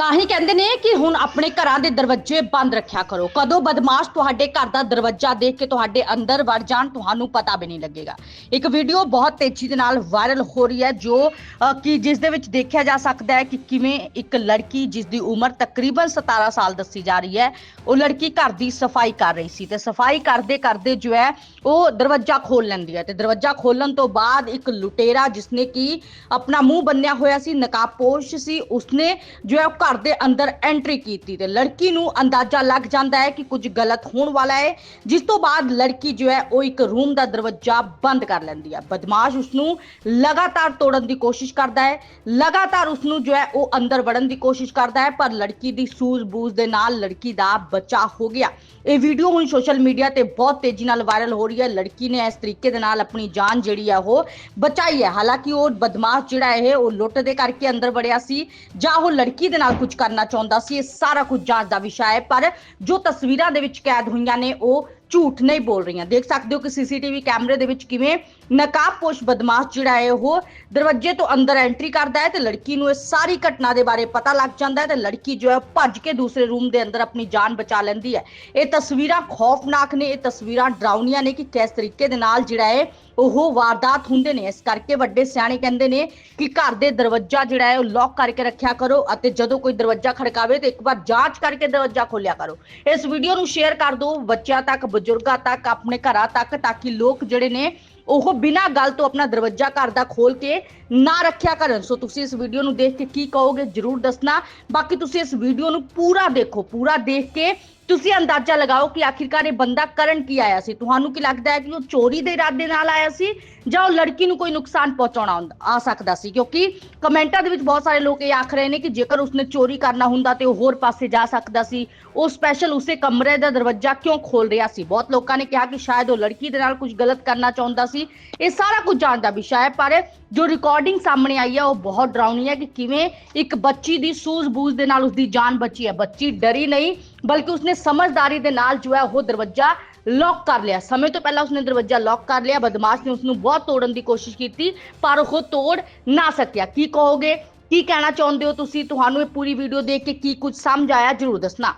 ਤਾਂ ਹੀ ਕਹਿੰਦੇ ਨੇ ਕਿ ਹੁਣ ਆਪਣੇ ਘਰਾਂ ਦੇ ਦਰਵਾਜ਼ੇ ਬੰਦ ਰੱਖਿਆ ਕਰੋ। ਕਦੋਂ ਬਦਮਾਸ਼ ਤੁਹਾਡੇ ਘਰ ਦਾ ਦਰਵਾਜ਼ਾ ਦੇਖ ਕੇ ਤੁਹਾਡੇ ਅੰਦਰ ਵੜ ਜਾਣ ਤੁਹਾਨੂੰ ਪਤਾ ਵੀ ਨਹੀਂ ਲੱਗੇਗਾ। ਇੱਕ ਵੀਡੀਓ ਬਹੁਤ ਤੇਜ਼ੀ ਦੇ ਨਾਲ ਵਾਇਰਲ ਹੋ ਰਹੀ ਹੈ, ਜੋ ਕਿ ਜਿਸ ਦੇ ਵਿੱਚ ਦੇਖਿਆ ਜਾ ਸਕਦਾ ਹੈ ਕਿ ਕਿਵੇਂ ਇੱਕ ਲੜਕੀ ਜਿਸ ਦੀ ਉਮਰ ਤਕਰੀਬਨ 17 ਸਾਲ ਦੱਸੀ ਜਾ ਰਹੀ ਹੈ, ਉਹ ਲੜਕੀ ਘਰ ਦੀ ਸਫ਼ਾਈ ਕਰ ਰਹੀ ਸੀ ਤੇ ਸਫ਼ਾਈ ਕਰਦੇ ਕਰਦੇ ਜੋ ਹੈ, ਉਹ ਦਰਵਾਜ਼ਾ ਖੋਲ ਲੈਂਦੀ ਹੈ ਤੇ ਦਰਵਾਜ਼ਾ ਖੋਲਣ ਤੋਂ ਬਾਅਦ ਇੱਕ ਲੁਟੇਰਾ ਜਿਸਨੇ ਕਿ ਆਪਣਾ ਮੂੰਹ ਬੰਨਿਆ ਹੋਇਆ ਸੀ, ਨਕਾਬਪੋਸ਼ ਸੀ, ਉਸਨੇ ਜੋ ਹੈ ਉਹ ਘਰ ਦੇ ਅੰਦਰ ਐਂਟਰੀ ਕੀਤੀ ਤੇ ਲੜਕੀ ਨੂੰ ਅੰਦਾਜ਼ਾ ਲੱਗ ਜਾਂਦਾ ਹੈ ਕਿ ਕੁਝ ਗਲਤ ਹੋਣ ਵਾਲਾ ਹੈ, ਜਿਸ ਤੋਂ ਬਾਅਦ ਲੜਕੀ ਜੋ ਹੈ ਉਹ ਇੱਕ ਰੂਮ ਦਾ ਦਰਵਾਜ਼ਾ ਬੰਦ ਕਰ ਲੈਂਦੀ ਹੈ। ਬਦਮਾਸ਼ ਉਸ ਨੂੰ ਲਗਾਤਾਰ ਤੋੜਨ ਦੀ ਕੋਸ਼ਿਸ਼ ਕਰਦਾ ਹੈ। ਲਗਾਤਾਰ ਉਸ ਨੂੰ ਜੋ ਹੈ ਉਹ ਅੰਦਰ ਵੜਨ ਦੀ ਕੋਸ਼ਿਸ਼ ਕਰਦਾ ਹੈ, ਪਰ ਲੜਕੀ ਦੀ ਸੂਝ-ਬੂਝ ਦੇ ਨਾਲ ਲੜਕੀ ਦਾ ਬਚਾਅ ਹੋ ਗਿਆ। ਇਹ ਵੀਡੀਓ ਹੁਣ ਸੋਸ਼ਲ ਮੀਡੀਆ ਤੇ ਬਹੁਤ ਤੇਜ਼ੀ ਨਾਲ ਵਾਇਰਲ ਹੋ ਰਹੀ ਹੈ। ਲੜਕੀ ਨੇ ਇਸ ਤਰੀਕੇ ਦੇ ਨਾਲ ਆਪਣੀ ਜਾਨ ਜਿਹੜੀ ਹੈ ਉਹ ਬਚਾਈ ਹੈ। ਹਾਲਾਂਕਿ ਉਹ ਬਦਮਾਸ਼ ਜਿਹੜਾ ਹੈ ਉਹ ਲੁੱਟ ਦੇ ਕਰਕੇ ਅੰਦਰ ਵੜਿਆ ਸੀ, ਜਾਂ ਉਹ ਲੜਕੀ ਦੇ ਨਾਲ ਕੁਝ ਕਰਨਾ ਚਾਹੁੰਦਾ ਸੀ, ਇਹ ਸਾਰਾ ਕੁਝ ਜਾਂਚ ਦਾ ਵਿਸ਼ਾ ਹੈ, ਪਰ ਜੋ ਤਸਵੀਰਾਂ ਦੇ ਵਿੱਚ ਕੈਦ ਹੋਈਆਂ ਨੇ, ਉਹ ਝੂਠ ਨਹੀਂ ਬੋਲ ਰਹੀਆਂ। ਦੇਖ ਸਕਦੇ ਹੋ ਕਿ ਸੀਸੀਟੀਵੀ ਕੈਮਰੇ ਦੇ ਵਿੱਚ ਕਿਵੇਂ ਨਕਾਬਪੋਸ਼ ਬਦਮਾਸ਼ ਜਿਹੜਾ ਹੈ ਉਹ ਦਰਵਾਜ਼ੇ ਤੋਂ ਅੰਦਰ ਐਂਟਰੀ ਕਰਦਾ ਹੈ ਤੇ ਲੜਕੀ ਨੂੰ ਇਹ ਸਾਰੀ ਘਟਨਾ ਦੇ ਬਾਰੇ ਪਤਾ ਲੱਗ ਜਾਂਦਾ ਹੈ ਤੇ ਲੜਕੀ ਜੋ ਹੈ ਭੱਜ ਕੇ ਦੂਸਰੇ ਰੂਮ ਦੇ ਅੰਦਰ ਆਪਣੀ ਜਾਨ ਬਚਾ ਲੈਂਦੀ ਹੈ। ਇਹ ਤਸਵੀਰਾਂ ਖੌਫਨਾਕ ਨੇ, ਇਹ ਤਸਵੀਰਾਂ ਡਰਾਉਣੀਆਂ ਨੇ ਕਿ ਕਿਸ ਤਰੀਕੇ ਦੇ ਨਾਲ ਜਿਹੜਾ ਹੈ ਉਹ ਵਾਰਦਾਤ ਹੁੰਦੇ ਨੇ। ਇਸ ਕਰਕੇ ਵੱਡੇ ਸਿਆਣੇ ਕਹਿੰਦੇ ਨੇ ਕਿ ਘਰ ਦੇ ਦਰਵਾਜ਼ਾ ਜਿਹੜਾ ਹੈ ਉਹ ਲੌਕ ਕਰਕੇ ਰੱਖਿਆ ਕਰੋ ਅਤੇ ਜਦੋਂ ਕੋਈ ਦਰਵਾਜ਼ਾ ਖੜਕਾਵੇ ਤੇ ਇੱਕ ਵਾਰ ਜਾਂਚ ਕਰਕੇ ਦਰਵਾਜ਼ਾ ਖੋਲਿਆ ਕਰੋ। ਇਸ ਵੀਡੀਓ ਨੂੰ ਸ਼ੇਅਰ ਕਰ ਦਿਓ। ਬੱਚਿਆਂ ਤੱਕ ਬਜ਼ੁਰਗਾਂ ਤੱਕ, ਆਪਣੇ ਘਰਾਂ ਤੱਕ, ਤਾਂ ਕਿ ਲੋਕ ਜਿਹੜੇ ਨੇ ਉਹ ਬਿਨਾਂ ਗੱਲ ਤੋਂ ਆਪਣਾ ਦਰਵਾਜ਼ਾ ਘਰ ਦਾ ਖੋਲ ਕੇ ਨਾ ਰੱਖਿਆ ਕਰਨ। ਸੋ ਤੁਸੀਂ ਇਸ ਵੀਡੀਓ ਨੂੰ ਦੇਖ ਕੇ ਕੀ ਕਹੋਗੇ, ਜਰੂਰ ਦੱਸਣਾ। ਬਾਕੀ ਤੁਸੀਂ ਇਸ ਵੀਡੀਓ ਨੂੰ ਪੂਰਾ ਦੇਖੋ, ਪੂਰਾ ਦੇਖ ਕੇ ਤੁਸੀਂ ਅੰਦਾਜ਼ਾ ਲਗਾਓ ਕਿ ਆਖਿਰਕਾਰ ਇਹ ਬੰਦਾ ਕਰਨ ਕੀ ਆਇਆ ਸੀ? ਤੁਹਾਨੂੰ ਕੀ ਲੱਗਦਾ ਹੈ ਕਿ ਉਹ ਚੋਰੀ ਦੇ ਇਰਾਦੇ ਨਾਲ ਆਇਆ ਸੀ ਜਾਂ ਉਹ ਲੜਕੀ ਨੂੰ ਕੋਈ ਨੁਕਸਾਨ ਪਹੁੰਚਾਉਣਾ ਹੁੰਦਾ- ਆ ਸਕਦਾ ਸੀ? ਕਿਉਂਕਿ ਕਮੈਂਟਾਂ ਦੇ ਵਿੱਚ ਬਹੁਤ ਸਾਰੇ ਲੋਕ ਇਹ ਆਖ ਰਹੇ ਨੇ ਕਿ ਜੇਕਰ ਉਸਨੇ ਚੋਰੀ ਕਰਨਾ ਹੁੰਦਾ ਤੇ ਉਹ ਹੋਰ ਪਾਸੇ ਜਾ ਸਕਦਾ ਸੀ। ਉਹ ਸਪੈਸ਼ਲ ਉਸੇ ਕਮਰੇ ਦਾ ਦਰਵਾਜ਼ਾ ਕਿਉਂ ਖੋਲ ਰਿਹਾ ਸੀ? ਬਹੁਤ ਲੋਕਾਂ ਨੇ ਕਿਹਾ ਕਿ ਸ਼ਾਇਦ ਉਹ ਲੜਕੀ ਦੇ ਨਾਲ ਕੁਝ ਗਲਤ ਕਰਨਾ ਚਾਹੁੰਦਾ ਸੀ। ਇਹ ਸਾਰਾ ਕੁਝ ਜਾਣਦਾ ਵੀ ਸ਼ਾਇਦ, ਪਰ ਜੋ ਰਿਕਾਰਡਿੰਗ ਸਾਹਮਣੇ ਆਈ ਹੈ ਉਹ ਬਹੁਤ ਡਰਾਉਣੀ ਹੈ ਕਿ ਕਿਵੇਂ ਇੱਕ ਬੱਚੀ ਦੀ ਸੂਝ-ਬੂਝ ਦੇ ਨਾਲ ਉਸਦੀ ਜਾਨ ਬਚੀ ਹੈ। ਬੱਚੀ ਡਰੀ ਨਹੀਂ ਬਲਕਿ ਉਸਨੇ ਸਮਝਦਾਰੀ ਦੇ ਨਾਲ ਜੋ ਹੈ ਉਹ ਦਰਵਾਜ਼ਾ ਲੌਕ ਕਰ ਲਿਆ। ਸਮੇਂ ਤੋਂ ਪਹਿਲਾਂ ਉਸਨੇ ਦਰਵਾਜ਼ਾ ਲੌਕ ਕਰ ਲਿਆ। ਬਦਮਾਸ਼ ਨੇ ਉਸ ਨੂੰ ਬਹੁਤ ਤੋੜਨ ਦੀ ਕੋਸ਼ਿਸ਼ ਕੀਤੀ, ਪਰ ਉਹ ਤੋੜ ਨਾ ਸਕਿਆ। ਕੀ ਕਹੋਗੇ? ਕੀ ਕਹਿਣਾ ਚਾਹੁੰਦੇ ਹੋ ਤੁਸੀਂ? ਤੁਹਾਨੂੰ ਇਹ ਪੂਰੀ ਵੀਡੀਓ ਦੇਖ ਕੇ ਕੀ ਕੁਝ ਸਮਝ ਆਇਆ? ਜਰੂਰ ਦੱਸਣਾ।